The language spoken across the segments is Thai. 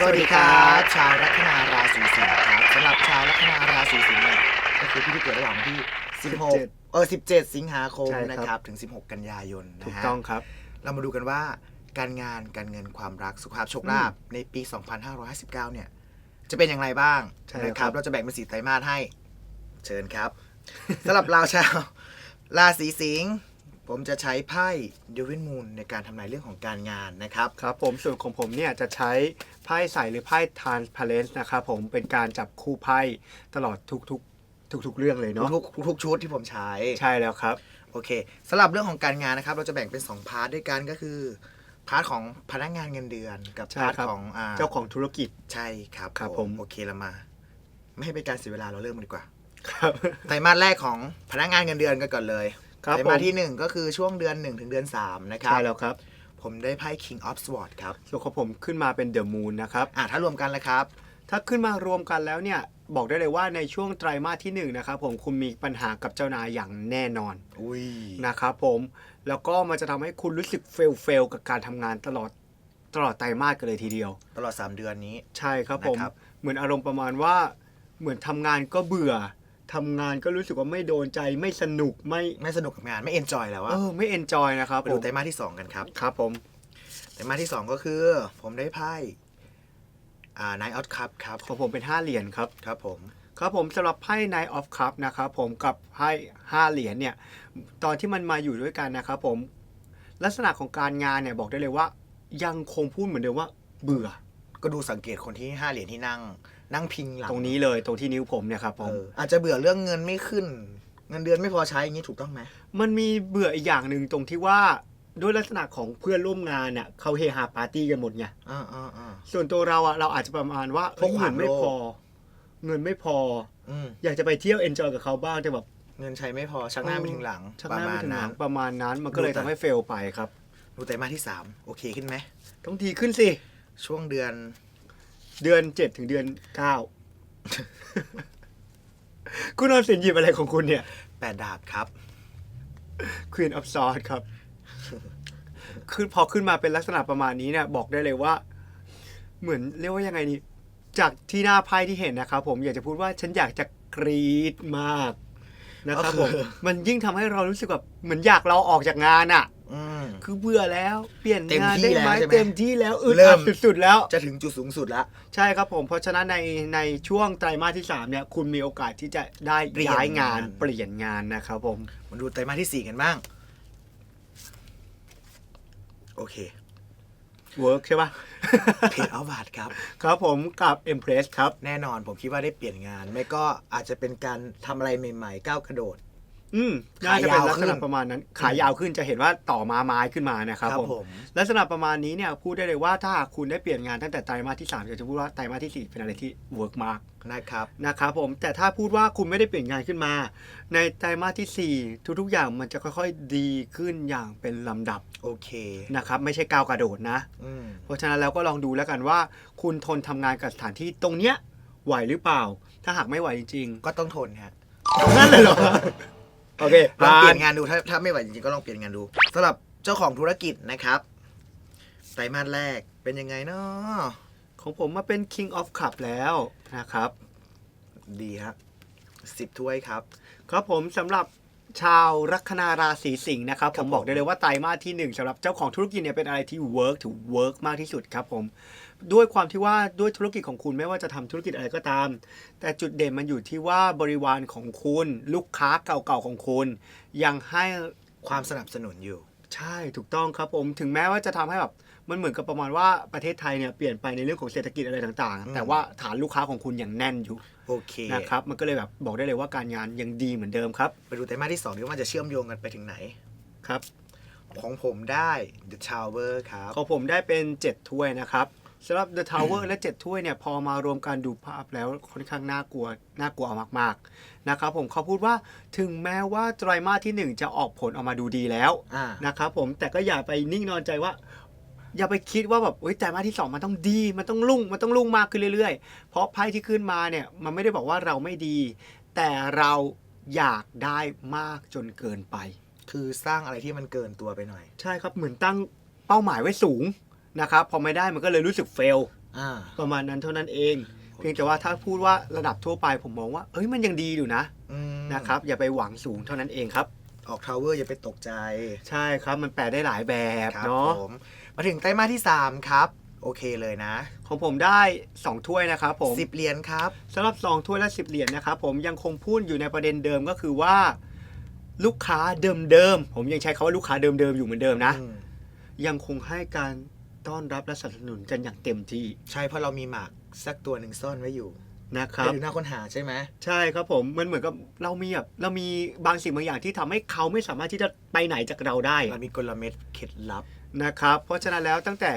สวัสดีครับชาวลัคนาราศีสิงห์ครับสำหรับชาวลัคนาราศีสิงห์เนี่ยก็คือผู้ที่เกิดระหว่างวันที่ 16 เออ 17 สิงหาคมใช่ครับ นะครับ ถึง 16 กันยายนนะฮะถูกต้องครับ เรามาดูกันว่าการงานการเงินความรักสุขภาพโชคลาภในปี 2559 เนี่ย จะเป็นอย่างไรบ้างใช่แล้วนะคครัรับบเราจะแบ่งเป็นสีไตรมาสให้ เชิญครับสำหรับเราชาวราศีสิงห์ ผมจะใช้ไพ่เดวินมูนในการทำนายเรื่องของการงานนะครับ ครับผมส่วนของผมเนี่ยจะใช้ไพ่ใสหรือไพ่ transparent นะครับผมเป็นการจับคู่ไพ่ตลอดทุกๆ ทุกๆ เรื่องเลยเนาะทุกๆทุกๆชุดที่ผมใช้ใช่แล้วครับ โอเคสำหรับเรื่องของการงานนะครับ เราจะแบ่งเป็น 2 พาร์ทด้วยกันก็คือพาร์ทของพนักงานเงินเดือนกับใช่พาร์ทครับ ของอ่าเจ้าของธุรกิจ ใช่ครับครับผม โอเคเรามา ไม่ให้เป็นการเสียเวลาเราเริ่มกันดีกว่าครับ ไตรมาสแรกของพนักงานเงินเดือนกันก่อนเลย ครับไตรผมมาสที่1ก็คือช่วงเดือน1ถึงเดือน3นะครับ ใช่แล้วครับผมได้ไพ่ King of Swords ครับ ส่วนของผมขึ้นมาเป็น the moon นะครับ อ่าถ้ารวมกันแล้วครับ ถ้าขึ้นมารวมกันแล้วเนี่ยบอกได้เลยว่าในช่วงไตรมาสที่หนึ่งนะครับผมคุณมีปัญหากับเจ้านายอย่างแน่นอน อุ้ย นะครับผมแล้วก็มันจะทำให้คุณรู้สึกเฟลเฟลกับการทำงานตลอดตลอดไตรมาสกันเลยทีเดียว ตลอด 3 เดือนนี้ ใช่ครับผม นะครับเหมือนอารมณ์ประมาณว่าเหมือนทำงานก็เบื่อ ทำงานก็รู้สึกว่าไม่โดนใจไม่สนุกไม่ไม่สนุกกับงานไม่ enjoy แล้วเออะอไม่เอนจอยนะครับไปผดูมไตรมาสที่2กันครับ ครับผม ไตรมาสที่2ก็คือ ผมได้ไพ่อ่า Nine of Cups ครับ ของผมเป็น 5 เหรียญครับ ครับผม ครับผมสำหรับไพ่ Knight of Cup นะครับผมกับไพ่5เหรียญเนี่ย ตอนที่มันมาอยู่ด้วยกันนะครับผมลักษณะของการงานเนี่ยบอกได้เลยว่า ยังคงพูดเหมือนเดิมว่าเบื่อ ก็ดูสังเกตคนที่ห้าเหรียญที่นั่ง นั่งพิงหลังตรงนี้เลยตรงที่นิ้วผมเนี่ยครับผมเอออาจจะเบื่อเรื่องเงินไม่ขึ้น เงินเดือนไม่พอใช้อย่างนี้ถูกต้องไหมมันมีเบื่ออีกอย่างหนึ่งตรงที่ว่าด้วยลักษณะของเพื่อนร่วมงานเนี่ยเขาเฮฮาปาร์ตี้กันหมดไงอ่าอ่าอ่า ส่วนตัวเราอะเราอาจจะประมาณว่าพกเงินไม่ความโลภพอ เงินไม่พอ อืมอยากจะไปเที่ยวเอนจอยกับเขาบ้างแต่แบบ เงินใช้ไม่พอชักหน้าไม่ถึงหลังชักปหระน้ามาไม่ณถึงหนั้ลันงประมาณนั้น มันก็เลยดูแต่ ทำให้เฟลไปครับ ดูไตรมาสที่สามโอเคขึ้นไหม ต้องทีขึ้นสิ ช่วงเดือน เดือนเจ็ดถึงเดือนเก้าคุณนอนสินหยิบอะไรของคุณเนี่ย แปดดาบครับ Queen of Swords ครับ คือพอขึ้นมาเป็นลักษณะประมาณนี้เนี่ย บอกได้เลยว่า เหมือนเรียกว่ายังไงนี่จากที่หน้าไพ่ที่เห็นนะครับผมอยากจะพูดว่าฉันอยากจะกรีดมากนะครับผมก็คือมันยิ่งทำให้เรารู้สึกแบบเหมือนอยากเราออกจากงานอะอืม คือเบื่อแล้วเปลี่ยนเต็มงานที่ได้ไหมแล้วใช่ไหมเต็มที่แล้วอึดเริ่อัดม สุดๆแล้ว จะถึงจุดสูงสุดแล้วใช่ครับผมเพราะฉะนั้นในในช่วงไตรมาสที่สามเนี่ยคุณมีโอกาสที่จะได้เปลี่ยนย้ายงานงาน เปลี่ยนงานนะครับผมมาดูไตรมาสที่สี่กันบ้าง โอเค เวิร์กใช่ปะ เพจอัลบาดครับ ครับผมกับ Empress ครับ แน่นอนผมคิดว่าได้เปลี่ยนงาน ไม่ก็อาจจะเป็นการทำอะไรใหม่ ๆ ก้าวกระโดด อืมขาน่ายจะเป็นยาวลักษขึ้ณะนประมาณนั้น ขายาวขึ้นจะเห็นว่าต่อมาไม้ขึ้นมานะครับผมผมลักษณะประมาณนี้เนี่ยพูดได้เลยว่าถ้าหากคุณได้เปลี่ยนงานตั้งแต่ไตรมาสที่3อยากจะพูดว่าไตรมาสที่ 4 เป็นอะไรที่เวิร์กมากนะครับนะครับผมแต่ถ้าพูดว่าคุณไม่ได้เปลี่ยนงานขึ้นมา ในไตรมาสที่ 4 ทุกๆ อย่างมันจะค่อยๆดีขึ้นอย่างเป็นลำดับโอเคนะครับไม่ใช่ก้าวกระโดดนะอืมเพราะฉะนั้นแล้วก็ลองดูแล้วกันว่า คุณทนทำงานกับสถานที่ตรงเนี้ยไหวหรือเปล่า ถ้าหากไม่ไหวจริงก็ต้องทนฮะๆนั่นเลยเหรอ โอเคลองเปลี่ยนผ่านงานดูถ้าถ้าไม่ไหวจริงๆก็ลองเปลี่ยนงานดูสำหรับเจ้าของธุรกิจนะครับไตรมาสแรกเป็นยังไงเนาะของผมมาเป็น King of Cup แล้วนะครับ ดีครับสิบถ้วยครับ ครับผมสำหรับ ชาวลัคนาราศีสิงห์นะครับครัผบมบอกผมได้เลยว่าไตรมาสที่หนึ่งสำหรับเจ้าของธุรกิจเนี่ยเป็นอะไรที่เวิร์กถือเวิร์กมากที่สุดครับผมด้วยความที่ว่าด้วยธุรกิจของคุณไม่ว่าจะทำธุรกิจอะไรก็ตาม แต่จุดเด่นมันอยู่ที่ว่าบริวารของคุณ ลูกค้าเก่าๆของคุณ ยังให้ความสนับสนุนอยู่ ใช่ถูกต้องครับผมถึงแม้ว่าจะทำให้แบบมันเหมือนกับประมาณว่าประเทศไทยเนี่ยเปลี่ยนไปในเรื่องของเศรษฐกิจอะไรต่างอืมๆแต่ว่าฐานลูกค้าของคุณยังแน่นอยู่ โอเคนะครับมันก็เลยแบบบอกได้เลยว่าการงานยังดีเหมือนเดิมครับ ไปดูไตรมาสที่สองดีว่ามันจะเชื่อมโยงกันไปถึงไหนครับ ของผมได้ The Tower ครับของผมได้เป็น 7 ถ้วยนะครับสำหรับ The Tower และ 7 ถ้วยเนี่ยพอมารวมกันดูภาพแล้วค่อนข้างน่ากลัวน่ากลัวมากๆนะครับผมเขาพูดว่าถึงแม้ว่าไตรมาสที่ 1 จะออกผลออกมาดูดีแล้วอ่านะครับผมแต่ก็อย่าไปนิ่งนอนใจว่า อย่าไปคิดว่าแบบเฮ้ยไตรมาสที่ 2 มันต้องดี มันต้องรุ่ง มันต้องรุ่งมากขึ้นเรื่อยๆ เพราะไพ่ที่ขึ้นมาเนี่ย มันไม่ได้บอกว่าเราไม่ดี แต่เราอยากได้มากจนเกินไป คือสร้างอะไรที่มันเกินตัวไปหน่อย ใช่ครับ เหมือนตั้งเป้าหมายไว้สูงนะครับ พอไม่ได้มันก็เลยรู้สึกเฟลอ่าประมาณนั้นเท่านั้นเอง เพียงแต่ว่าถ้าพูดว่าระดับทั่วไปผมมองว่า เอ้ย มันยังดีอยู่นะอืมนะครับ อย่าไปหวังสูงเท่านั้นเองครับ ออกทาวเวอร์อย่าไปตกใจ ใช่ครับ มันแปลได้หลายแบบครับเนาะผ มมาถึงไตรมาสที่ 3 ครับ โอเคเลยนะ ของผมได้ 2 ถ้วยนะครับผมสิบเหรียญครับสำหรับ 2 ถ้วยและ 10 เหรียญนะครับผมยังคงพูดอยู่ในประเด็นเดิมก็คือว่า ลูกค้าเดิมๆผมยังใช้คาว่าลูกค้าเดิมๆอยู่เหมือนเดิมนะ อืมยังคงให้การต้อนรับและสนับสนุนกันอย่างเต็มที่ใช่เพราะเรามีหมากสักตัวหนึ่งซ่อนไว้อยู่นะครับไปดูหน้าค้นหาใช่ไหมใช่ครับผมมันเหมือนกับเรามีแบบเรามีบางสิ่งบางอย่างที่ทำให้เขาไม่สามารถที่จะไปไหนจากเราได้ เรามีกลเม็ดเคล็ดลับ นะครับ เพราะฉะนั้นแล้วตั้งแต่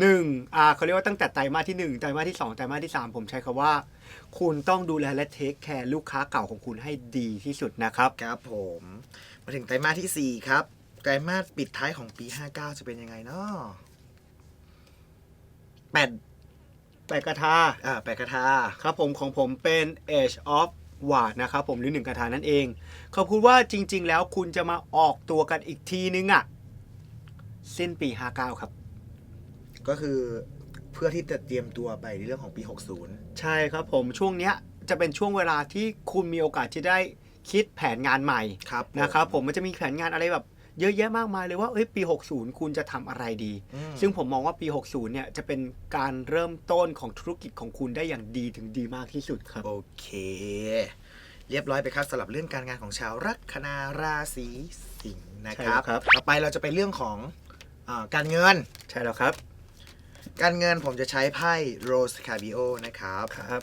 หนึ่งอ่าเขาเรียกว่าตั้งแต่ไตรมาสที่หนึ่งไตรมาสที่สองไตรมาสที่สามผมใช้คำว่า คุณต้องดูแลและเทคแคร์ลูกค้าเก่าของคุณให้ดีที่สุดนะครับ ครับผมมาถึงไตรมาสที่4ครับไตรมาสปิดท้ายของปี59จะเป็นยังไงเนาะแปดแปดกระทาอ่าแปดกระทาครับผมของผมเป็น Age of w a r d นะครับผมหรือหนึ่งกระทานั่นเองเขาพูดว่าจริง ๆ แล้วคุณจะมาออกตัวกันอีกทีนึงอะ สิ้นปี 59 ครับ ก็คือเพื่อที่จะเตรียมตัวไปในเรื่องของปี 60 ใช่ครับผมช่วงเนี้ยจะเป็นช่วงเวลาที่คุณมีโอกาสที่ได้คิดแผนงานใหม่ครับนะครับผมมันจะมีแผนงานอะไรแบบเยอะแยะมากมายเลยว่าเอ้ยปี 60 คุณจะทำอะไรดีอืมซึ่งผมมองว่าปี 60 เนี่ยจะเป็นการเริ่มต้นของธุรกิจของคุณได้อย่างดีถึงดีมากที่สุดครับ โอเค เรียบร้อยไปครับสำหรับเรื่องการงานของชาวลัคนาราศีสิงห์นะครับใช่ครับต่อไปเราจะไปเรื่องของอา การเงินใช่แล้วครับ การเงินผมจะใช้ไพ่โรสคาบิโอนะครับครับ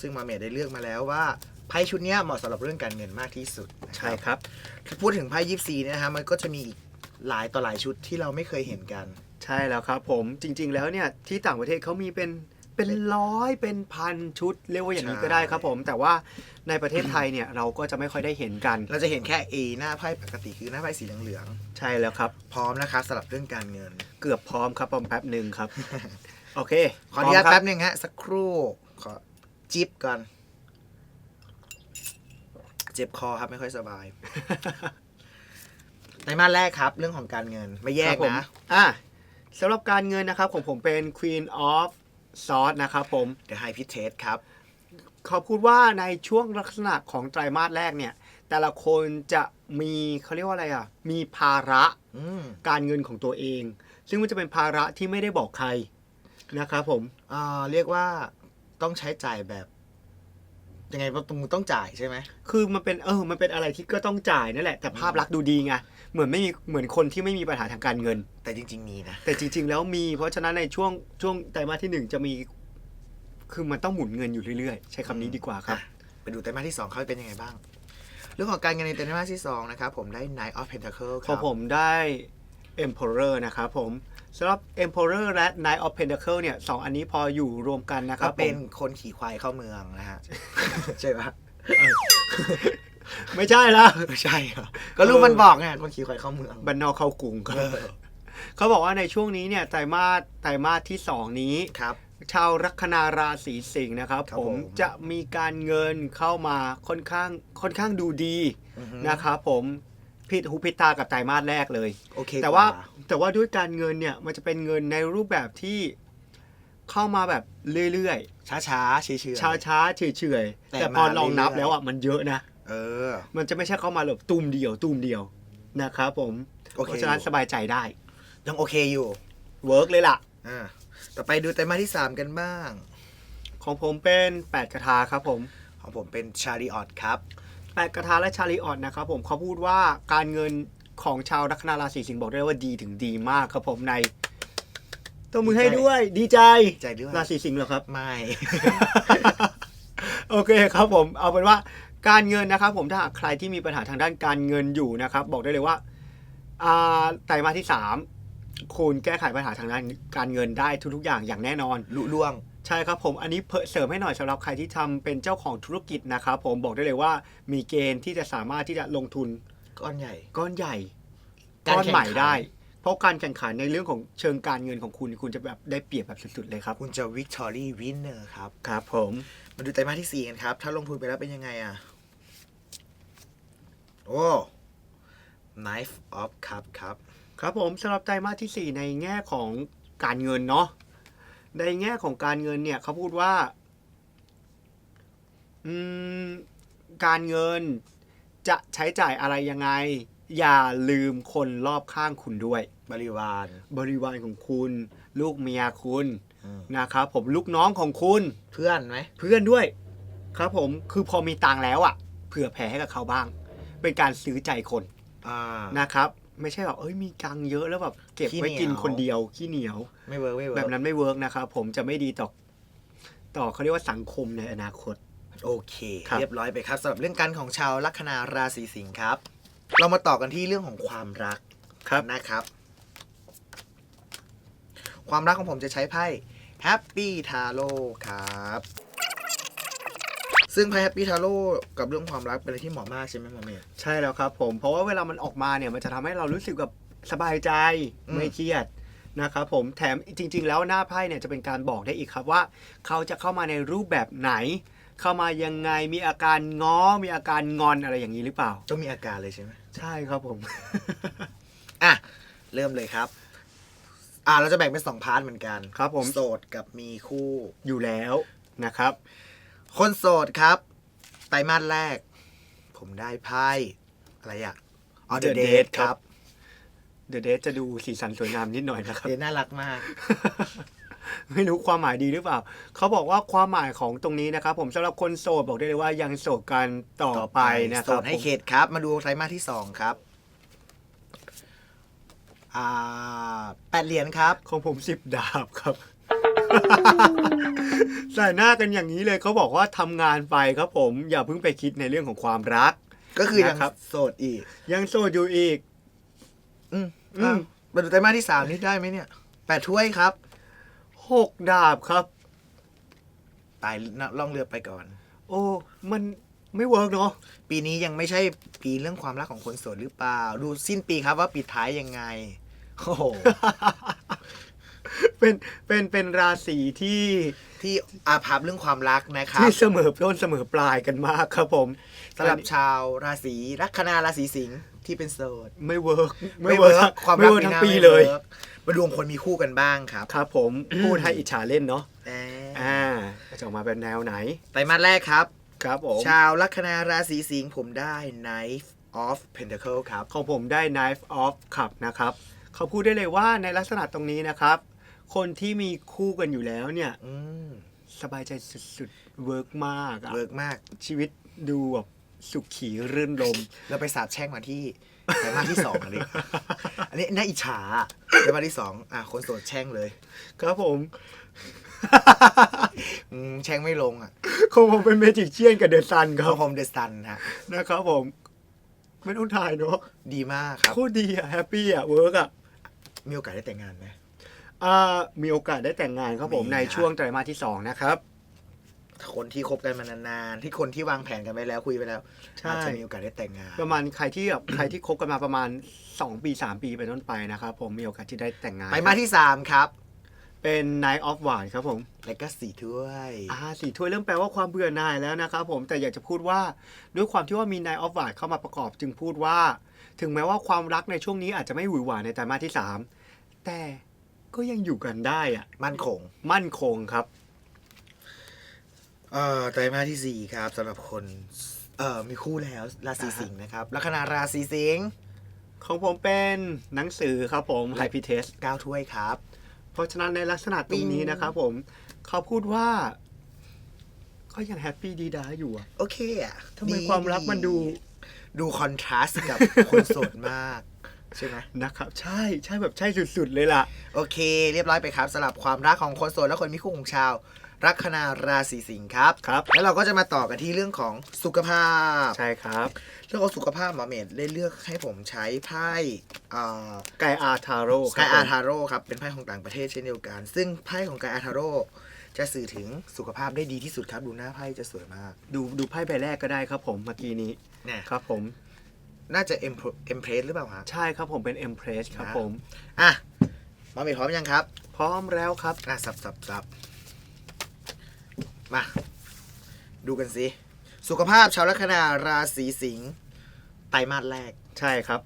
ซึ่งมาเมดได้เลือกมาแล้วว่าไพ่ชุดเนี้ยเหมาะสำหรับเรื่องการเงินมากที่สุดนะใช่ครับถ้าพูดถึงไพ่ยิปซีเนี่ยนะฮะมันก็จะมีอีกหลายต่อหลายชุดที่เราไม่เคยเห็นกัน ใช่แล้วครับผมจริง ๆ แล้วเนี่ยที่ต่างประเทศเขามีเป็น เป็นร้อยเป็นพันชุดเรียกว่าอย่างนี้ใช่ก็ได้ครับผม แต่ว่าในประเทศไทยเนี่ยเราก็จะไม่ค่อยได้เห็นกัน เราจะเห็นแค่ A หน้าไพ่ปกติคือหน้าไพ่สีเหลืองใช่แล้วครับๆพร้อมนะครับสำหรับเรื่องการเงิน เกือบพร้อมครับประมาณแป๊บหนึ่งครับ โอเคขออนุญาตพร้มคแป๊รับนึงฮะสักครู่ขอจิบก่อน เจ็บคอครับไม่ค่อยสบายในมาสแรกครับ เรื่องของการเงินไม่แยคกรับผมนะ อะสำหรับการเงินนะครับของผมเป็น Queen of Swords นะครับผม The High p i t e ครับเขาพูดว่าในช่วงลักษณะของไตรมาสแรกเนี่ย แต่ละคนจะมีเขาเรียกว่าอะไรอะ มีภาระอืมการเงินของตัวเอง ซึ่งมันจะเป็นภาระที่ไม่ได้บอกใครนะครับผม อ่าเรียกว่าต้องใช้จ่ายแบบ ยังไงมึงต้องจ่ายใช่ไหม คือมันเป็นเออ มันเป็นอะไรที่ก็ต้องจ่ายนั่นแหละ แต่ภาพลักษณ์ดูดีไง เหมือนไม่มีเหมือนคนที่ไม่มีปัญหาทางการเงิน แต่จริง ๆ มีนะ แต่จริง ๆ แล้วมี เพราะฉะนั้นในช่วงช่วงไตรมาสที่หนึ่งจะมี คือมันต้องหมุนเงินอยู่เรื่อยๆ ใช้คำนี้ดีกว่าครับอะไปดูไตรมาสที่2เขาเป็นยังไงบ้าง เรื่องของการเงินในไตรมาสที่2นะครับผมได้ Knight of Pentacle คพอรับผมได้ Emperor นะครับผมสำหรับ Emperor และ Knight of Pentacle เนี่ยสองอันนี้พออยู่รวมกันนะคก็รับเป็นผมคนขี่ควายเข้าเมืองนะฮะ ใช่ปะ ไม่ใช่ละไม่ใช่เหรอก็รู้มันบอกไงคนขี่ควายเข้าเมืองบันนอกเข้ากรุงครับเออเขาบอกว่าในช่วงนี้เนี่ยไตรมาสไตรมาสที่สองนี้ครับ ชาวลัคนาราศีสิงห์นะครับครับผผมมจะมีการเงินเข้ามาค่อนข้างค่อนข้างดูดีอือฮึนะครับผมผิดหูผิดตากับไตรมาสแรกเลยโอเคแต่ว่ากแต่ว่าด้วยการเงินเนี่ยมันจะเป็นเงินในรูปแบบที่เข้ามาแบบเรื่อยช้าช้าๆเฉยๆๆช้าๆเฉยๆแต่แต่พอมาลองนับเรื่อยๆแล้วอะมันเยอะนะ เออ มันจะไม่ใช่เข้ามาแบบตุ้มเดียวตุ้มเดียวนะครับผมโอเค เพราะฉะนั้นสบายใจได้ยังโอเคอยู่ เวิร์กเลยล่ะ อ่า ต่อไปดูไตรมาสที่ 3 กันบ้าง ของผมเป็นแปดกระทาครับผม ของผมเป็นชาริออตครับ แปดกระทาและชาลีออดนะครับผมเขาพูดว่าการเงินของชาวลัคนาราศีสิงห์บอกได้ว่าดีถึงดีมากครับผมในตัวมือให้ด้วยดีใจใจด้วย ราศีสิงห์เหรอครับ ไม่ โอเคครับผมเอาเป็นว่า การเงินนะครับผมถ้าหากใครที่มีปัญหาทางด้านการเงินอยู่นะครับ บอกได้เลยว่าอ่าไตรมาสที่สามคุณแก้ไขปัญหาทางด้านการเงินได้ทุกๆ อย่างอย่างแน่นอนลุล่วง ใช่ครับผมอันนี้เพิ่มเสริมให้หน่อยสำหรับใครที่ทำเป็นเจ้าของธุรกิจนะครับผมบอกได้เลยว่ามีเกณฑ์ที่จะสามารถที่จะลงทุนก้อนใหญ่ ก้อนใหญ่การก้อนแข่งขันใหม่ได้ เพราะการแข่งขันในเรื่องของเชิงการเงินของคุณคุณจะแบบได้เปรียบแบบสุดๆเลยครับ คุณจะวิกตอรี่วินเนอร์ครับครับผมมาดูไตรมาสที่4กันครับถ้าลงทุนไปแล้วเป็นยังไงอะ โอ้ knife of cup ครับ ครับผมสำหรับไตรมาสที่ 4 ในแง่ของการเงินเนาะในแง่ของการเงินเนี่ยเขาพูดว่าอืมการเงินจะใช้จ่ายอะไรยังไง อย่าลืมคนรอบข้างคุณด้วย บริวารบริวารของคุณ ลูกเมียคุณอืมนะครับผมลูกน้องของคุณ เพื่อนไหมเพื่อนด้วย ครับผมคือพอมีตังค์แล้วอะ เผื่อแผ่ให้กับเขาบ้าง เป็นการซื้อใจคนอ่า นะครับ ไม่ใช่แบบเอ้ยมีตังค์เยอะแล้วแบบเก็บขี้ไว้กินเหนียวคนเดียวขี้เหนียว ไม่เวิร์กไม่เวิร์กแบบนั้นไม่เวิร์กนะครับผมจะไม่ดีต่อต่อเขาเรียกว่าสังคมในอนาคต โอเค ครับ เรียบร้อยไปครับสำหรับเรื่องการของชาวลัคนาราศีสิงห์ครับ เรามาต่อกันที่เรื่องของความรักครับนะครับ ความรักของผมจะใช้ไพ่ Happy Tarot ครับ ซึ่งไพ่ Happy Tarot กับเรื่องความรักเป็นอะไรที่เหมาะมากใช่ไหมหมอเมย์ ใช่แล้วครับผมเพราะว่าเวลามันออกมาเนี่ยมันจะทำให้เรารู้สึกแบบสบายใจอืม ไม่เครียดนะครับผมแถมจริง ๆ แล้วหน้าไพ่เนี่ยจะเป็นการบอกได้อีกครับว่า เขาจะเข้ามาในรูปแบบไหน เข้ามายังไงมีอาการง้อมีอาการงอนอะไรอย่างนี้หรือเปล่า ต้องมีอาการเลยใช่ไหมใช่ครับผม อะ เริ่มเลยครับ อะเราจะแบ่งเป็นสองพาร์ทเหมือนกันครับผม โสดกับมีคู่ อยู่แล้วนะครับ คนโสดครับ ไตรมาสแรก ผมได้ไพ่อะไรอะอ๋อ The The Date Date คครัรับ บ เดอะเดจะดูสีสันสวยงามนิดหน่อยนะครับ เดทน่ารักมาก ไม่รู้ความหมายดีหรือเปล่า เขาบอกว่าความหมายของตรงนี้นะครับ ผมสำหรับคนโสดบอกได้เลยว่ายังโสดกันต่อไปนะคโสรับดให้ผมเขตครับ มาดูไตรมาสที่สองครับ อ่าแปดเหรียญครับ ของผมสิบดาบครับ ใส่หน้ากันอย่างนี้เลยเขาบอกว่าทำงานไปครับผม อย่าเพิ่งไปคิดในเรื่องของความรัก ก็คือยังนะครับ โสดอีก ยังโสดอยู่อีก อืมอืมอ้าวมาดูไตรมาสที่สามนี่ได้ไหมเนี่ยแปดถ้วยครับ หกดาบครับ ตายล่องเรือไปก่อน โอ้มันไม่เวิร์กเนาะปีนี้ยังไม่ใช่ปีเรื่องความรักของคนโสดหรือเปล่า ดูสิ้นปีครับว่าปิดท้ายยังไง โอ้โห เป็นเป็นเป็นราศีที่ที่อาภัพเรื่องความรักนะครับที่เสมอต้นเสมอปลายกันมากครับผมสำหรับชาวราศีลัคนาราศีสิงห์ที่เป็นโสดไม่เวิร์กไม่เวิร์กทั้งความไม่รักเวิร์กทั้งหน้าปีไม่เลยวิร์กมาดูคนมีคู่กันบ้างครับ ครับ ผมพูดให้อิจฉาเล่นเนาะแหมอ่าจะออกมาเป็นแนวไหนไตรมาสแรกครับ ครับผมชาวลัคนาราศีสิงห์ผมได้ Knife of Pentacle ครับของผมได้ knife off ขับนะครับเขาพูดได้เลยว่าในลักษณะตรงนี้นะครับ คนที่มีคู่กันอยู่แล้วเนี่ยอืมสบายใจสุดๆเวิร์กมากอะเวิร์กมาก ชีวิตดูแบบสุขีรื่นรม เราไปสาบแช่งมาที่ไตรมาสที่สองอันนี้ อันนี้น่าอิจฉาไตรมาสที่สองอะคนโสดแช่งเลยครับผม อืมแช่งไม่ลงอะของผมเป็นเมจิกเชียนกับเดอะซันคเขารับโฮมเดสตันฮะนะครับผมไม่ต้องถ่ายเนาะดีมากครับ โคตรดีอะแฮปปี้อะเวิร์กอะมีโอกาสได้แต่งงานไหม อ่ามีโอกาสได้แต่งงานครับผมมีนะในช่วงไตรมาสที่สองนะครับ คนที่คบกันมานานๆ ที่คนที่วางแผนกันไปแล้วคุยไปแล้วใช่ อาจจะมีโอกาสได้แต่งงานประมาณใครที่แบบ ใครที่คบกันมาประมาณ 2 ปี 3 ปีเป็นต้นไปนะครับผมมีโอกาสที่ได้แต่งงานไปมาที่สามครับเป็น Night of w a n ครับผมแล้วก็สี่ถ้วยอ่าสี่ถ้วยเริ่มแปลว่าความเบื่อหน่ายแล้วนะครับผมแต่อยากจะพูดว่าด้วยความที่ว่ามี Night of w a n เข้ามาประกอบจึงพูดว่า ถึงแม้ว่าความรักในช่วงนี้อาจจะไม่หวือหวาในไตรมาสที่ 3 แต่ ก็ยังอยู่กันได้อะมั่นคง มั่นคงครับ เอ่อไตรมาสที่สี่ครับสำหรับคน เอ่อมีคู่แล้วราศีสิงห์นะครับลัคนาราศีสิงห์ของผมเป็นหนังสือครับผม h y p i t e s เก้าถ้วยครับ เพราะฉะนั้นในลักษณะตรงนี้นะครับผม เขาพูดว่า ก็ยังแฮปปี้ดีดาอยู่อะโอเคอะทำไมความรักมันดู ดูคอนทราสต์กับคนโสดมาก ใช่ไหมนะครับ ใช่ใช่แบบใช่สุดๆเลยล่ะ โอเค เรียบร้อยไปครับสำหรับความรักของคนโสดและคนมีคู่ของชาว ลัคนาราศีสิงห์ครับ ครับ แล้วเราก็จะมาต่อกันที่เรื่องของสุขภาพ ใช่ครับ เรื่องของสุขภาพหมอเมดได้เลือกให้ผมใช้ไพ่อ่าไกอาทาโร่สกายอาร์ทาโร่ครับเป็นไพ่ของต่างประเทศเช่นเดียวกัน ซึ่งไพ่ของกายอาร์ทาโร่จะสื่อถึงสุขภาพได้ดีที่สุดครับ ดูหน้าไพ่จะสวยมาก ดูดูไพ่ใบแรกก็ได้ครับผมเมื่อกี้นี้เนี่ยครับผม น่าจะเอ็มเอ็มเพรสหรือเปล่าครับใช่ครับผมเป็น Empress ครับนะผมอะหมอเมดพร้อมยังครับ พร้อมแล้วครับอะสับสับสับมา ดูกันสิสุขภาพชาวลัคนาราศีสิงห์ไตรมาสแรก ใช่ครับ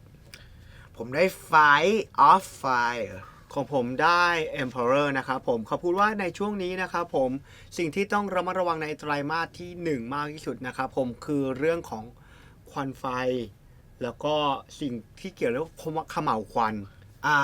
ผมได้ Five of Fire ของผมได้ Emperor นะครับผมเขาพูดว่าในช่วงนี้นะครับผมสิ่งที่ต้องระมัดระวังในไตรมาสที่ 1 มากที่สุดนะครับผมคือเรื่องของควันไฟ แล้วก็สิ่งที่เกี่ยวเรื่องขมเหลาวควันอ่า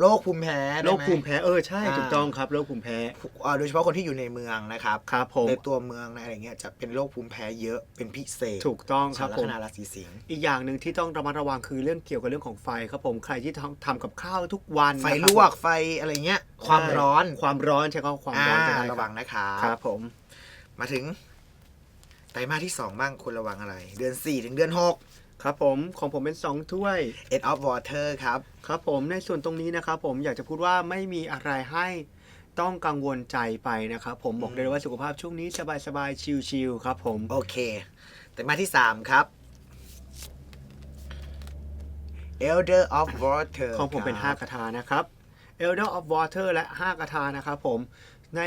โรคภูมิแพ้ได้ไห โรคภูมิแพ้เออใช่อ่าถูกต้องครับโรคภูมิแพ้อ่าโดยเฉพาะคนที่อยู่ในเมืองนะครับ ครับผม ในตัวเมืองในอะไรเงี้ยจะเป็นโรคภูมิแพ้เยอะเป็นพิเศษถูกต้องคชารัวบลัผคม นาราศีสิงห์อีกอย่างหนึ่งที่ต้องระมัดระวังคือเรื่องเกี่ยวกับเรื่องของไฟครับผมใครที่ทำทำกับข้าวทุกวันไฟนะครับลวกไฟอะไรเงี้ยความร้อนความร้อนใช่ครับความร้อนจะได้อ่าระวังนะครัครับบผมมาถึงไตรมาสที่สองบ้างควรระวังอะไร เดือนสี่ถึงเดือนหก ครับผมของผมเป็น 2 ถ้วย End of Water ครับ ครับผมในส่วนตรงนี้นะครับผมอยากจะพูดว่าไม่มีอะไรให้ต้องกังวลใจไปนะครับผมบอกได้เลยว่าสุขภาพช่วงนี้สบายๆชิลๆครับผมโอเค แต่มาที่สามครับ Elder of Water ของผมเป็นครับ5คาถานะครับ Elder of Water และ 5 คาถานะครับผม ใน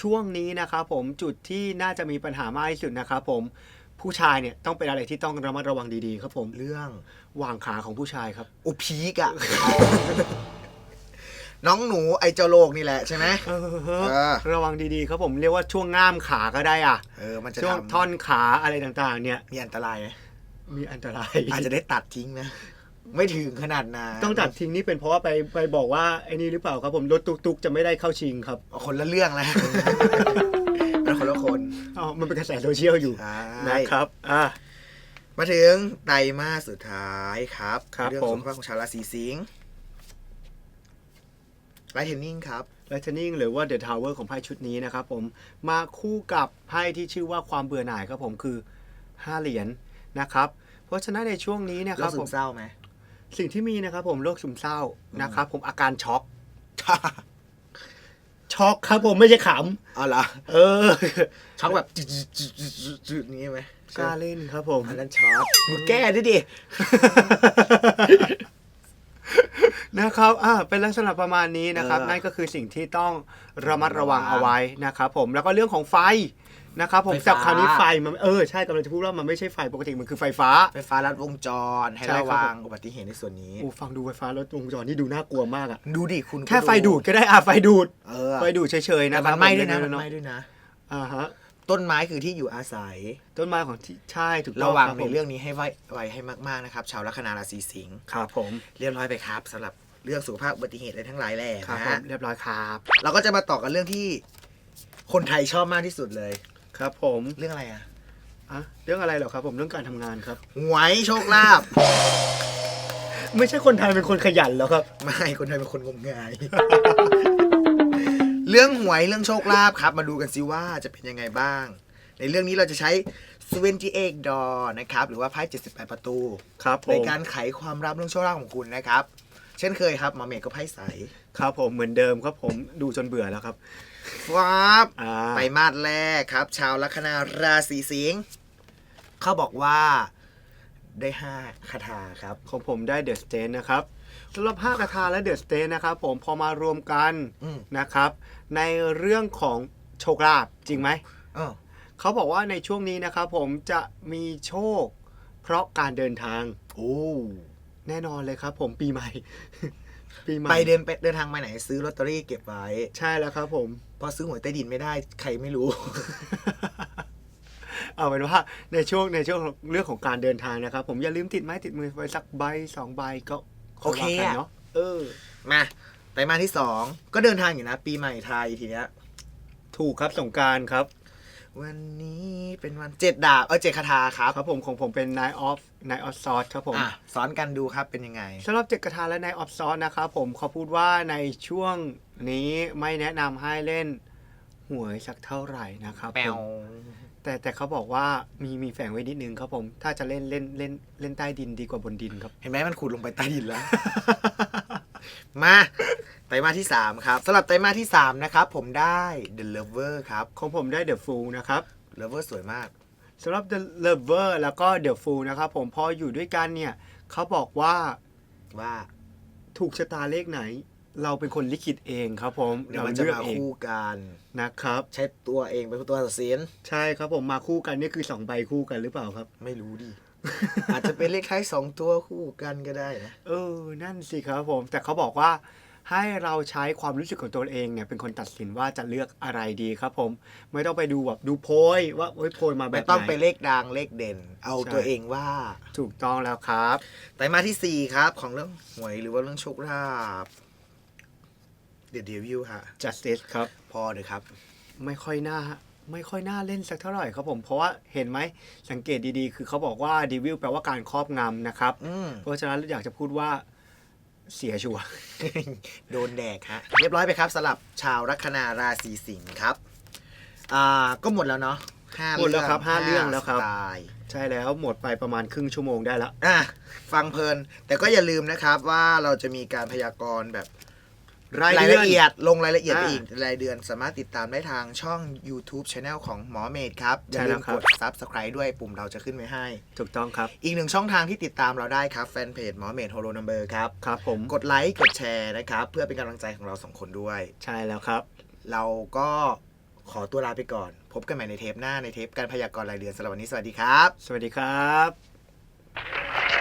ช่วงนี้นะครับผมจุดที่น่าจะมีปัญหามากที่สุดนะครับผม ผู้ชายเนี่ยต้องเป็นอะไรที่ต้องระมัดระวังดีๆ ครับผมเรื่องวางขาของผู้ชายครับ อุพีกอะ น้องหนูไอเจ้าโลกนี่แหละใช่ไหมเออเออ ระวังดีๆ ครับผมเรียกว่าช่วงง่ามขาก็ได้อะ เออ มันจะช่วงทำท่อนขาอะไรต่างๆ เนี่ยมีอันตรายไหมมีอันตราย อาจจะได้ตัดทิ้งนะ ไม่ถึงขนาดนั้นต้องตัดทิ้งนี่เป็นเพราะว่าไปไปบอกว่าไอ้นี่หรือเปล่าครับผมรถตุกๆจะไม่ได้เข้าชิงครับ คนละเรื่องแล้วเป็นคนละ คนอ๋อมันเป็นกระแสโซเชียลอยู่ใช่นะครับอะมาถึงไตรมาสสุดท้ายครับครับเรื่องผมสุขภาพของชาวราศีสิงห์ไลท์เทนนิ่งครับไลท์เทนนิ่งหรือว่าเดอะทาวเวอร์ของไพ่ชุดนี้นะครับผมมาคู่กับไพ่ที่ชื่อว่าความเบื่อหน่ายครับผมคือ5เหรียญนะครับ เพราะฉะนั้นในช่วงนี้เนะคแล้รัวบซึผมมเศร้าไหมสิ่งที่มีนะครับผมโรคซึมเศร้านะครับผมอาการช็อก ช็อกครับผมไม่ใช่ขเอาเหรอำเออช็อกแบบจุดจุดจุดจุดจุดนี้ไหมกล้าเล่นครับผมอันนั้นช็อกมึงแก้ด้วยดิ นะครับอ่าเป็นลักษณะประมาณนี้นะครับ เออนั่นก็คือสิ่งที่ต้องระมัดระวังเอาไว้นะครับผมแล้วก็เรื่องของไฟนะครับผมไฟฟ้า จากคราวนี้ไฟมันเออใช่กำลังจะพูดว่ามันไม่ใช่ไฟปกติมันคือไฟฟ้า ไฟฟ้าลัดวงจรให้ใช่ระครับวังอุบัติเหตุในส่วนนี้ โอ้ฟังดูไฟฟ้ารถวงจรนี่ดูน่ากลัวมากอะดูดิคุณก็แค่ไฟดูดก็ได้อะไฟดูดเออไฟดูดเฉยๆแต่นะคมัรับนไหม้ด้วยนะผมันเาไหม้ด้วยนะ อ่าฮะ ต้นไม้คือที่อยู่อาศัย ต้นไม้ของที่ใช่ถูกต้อระงวังคบในผมเรื่องนี้ให้ไว้ไว้ให้มากๆนะครับ ชาวลัคนาราศีสิงห์ครับผมเรียบร้อยไปครับสำหรับเรื่องสุขภาพอุบัติเหตุอะไรทั้งหลายแหล่ครับนะผมฮะเรียบร้อยครับ เราก็จะมาต่อกันเรื่องที่ คนไทยชอบมากที่สุดเลย ครับผมเรื่องอะไรอะอะเรื่องอะไรเหรอครับ ผมเรื่องการทำงานครับ หวยโชคลาภ ไม่ใช่คนไทยเป็นคนขยันแล้วครับ ไม่คนไทยเป็นคนงมงาย เรื่องหวยเรื่องโชคลาภครับ มาดูกันซิว่าจะเป็นยังไงบ้าง ในเรื่องนี้เราจะใช้28 door นะครับ หรือว่าไพ่78 ประตู ครับผในมการไขความลับเรื่องโชคลาภของคุณนะครับ เช่นเคยครับหมาเมกก็ไพ่ใสครับผมเหมือนเดิมครับผมดูจนเบื่อแล้วครับว้าบ อ่าไตรมาสแรกครับ ชาวลัคนาราศีสิงห์เขาบอกว่าได้ห้าคาถาครับ ของผมได้เดอะสเตนนะครับสำหรับ5คาถาและเดอะสเตนนะครับผมพอมารวมกันอืม นะครับ ในเรื่องของโชคลาภจริงไหมเออเขาบอกว่าในช่วงนี้นะครับผมจะมีโชค เพราะการเดินทาง โอ้แน่นอนเลยครับ ผมปีใหม่ ปีใหม่ไปเดินไปเดินทางไปไหนซื้อลอตเตอรี่เก็บไว้ใช่แล้วครับ ผมเพอซื้อหวยใต้ดินไม่ได้ใครไม่รู้ เอาเป็นว่าในช่วงในช่วงเรื่องของการเดินทางนะครับ ผมอย่าลืมติดไม้ติดมือไว้สักใบสองใบก็โอเคว่ากันอะเนาะเออมา ไตรมาสที่สองก็เดินทางอยู่นะ ปีใหม่ไทยทีเนี้ย ถูกครับสงกรารครับ วันนี้เป็นวันเจ็ดดาบเออเจ็ดคาถาครับครับผมของผมเป็น Night of Night of Swords ครับผม อะสอนกันดูครับเป็นยังไง สำหรับเจ็ดกระทาและ Night of Swords นะครับผมเขาพูดว่าในช่วงนี้ไม่แนะนำให้เล่นหวยสักเท่าไหร่นะครับแปผวมแต่แต่เขาบอกว่ามีมีแฝงไว้นิดนึงครับผม ถ้าจะเล่นเล่นเล่นเล่นใต้ดินดีกว่าบนดินครับ เห็นไหมมันขุดลงไปใต้ดินแล้ว มาไตรมาสที่สามครับสำหรับไตรมาสที่สามนะครับ ผมได้ The Lover ครับ ของผมได้ The Fool นะครับ Lover สวยมากสำหรับ The Lover แล้วก็ The Fool นะครับผมพออยู่ด้วยกันเนี่ยเขาบอกว่าว่าถูกชะตาเลขไหน เราเป็นคนลิขิตเองครับผมเดี๋ยวเรามันจะเลือกมาเองคู่กันนะครับ ใช้ตัวเองเป็นตัวตัดสินใช่ครับผมมาคู่กันนี่คือสองใบคู่กันหรือเปล่าครับ ไม่รู้ดิ อาจจะเป็นเลขท้ายสองตัวคู่กันก็ได้นะเออ นั่นสิครับผม แต่เขาบอกว่าให้เราใช้ความรู้สึกของตัวเองเนี่ยเป็นคนตัดสินว่าจะเลือกอะไรดีครับผม ไม่ต้องไปดูแบบดูโพยว่าโอ้ยโพยมาแบไม่บต้องไหไปนเลขดังเลขเด่น เอาใช่ตัวเองว่า ถูกต้องแล้วครับไตรมาสที่4ครับของเรื่องหวยหรือว่าเรื่องโชคลาภเดี๋ยวเดวิวฮะ justice ครับ พอเถอะครับ ไม่ค่อยน่า ไม่ค่อยน่าเล่นสักเท่าไหร่ครับผม เพราะว่าเห็นไหมสังเกตดีๆ คือเขาบอกว่า devil แปลว่าการครอบงำนะครับ อืมเพราะฉะนั้นอยากจะพูดว่าเสียชัวร์ โดนแดกฮะเรียบร้อยไปครับสำหรับชาวลัคนาราศีสิงห์ครับอ่าก็หมดแล้วเนาะห้าหมดแล้วครับห้าเรื่องแล้วครับ สไตล์ ใช่แล้วหมดไปประมาณครึ่งชั่วโมงได้แล้วอะฟังเพลิน แต่ก็อย่าลืมนะครับว่าเราจะมีการพยากรณ์แบบ รายรายเดือนละเอียดลงรายละเอียดไปอ่าอีกรายเดือนสามารถติดตามได้ทางช่อง YouTube Channel ของหมอเมดครับอย่าใช่ลืแล้มวครักบด Subscribe ด้วยปุ่มเราจะขึ้นไว้ให้ ถูกต้องครับ อีกหนึ่งช่องทางที่ติดตามเราได้ครับแฟนเพจหมอเมดโฮโลนัมเบอร์ครับครับผมกดไลค์กดแชร์นะครับเพื่อเป็นกำลังใจของเราสองคนด้วย ใช่แล้วครับ เราก็ขอตัวลาไปก่อน พบกันใหม่ในเทปหน้าในเทปการพยากรณ์รายเดือนสำหรับวันนี้สวัสดีครับ สวัสดีครับ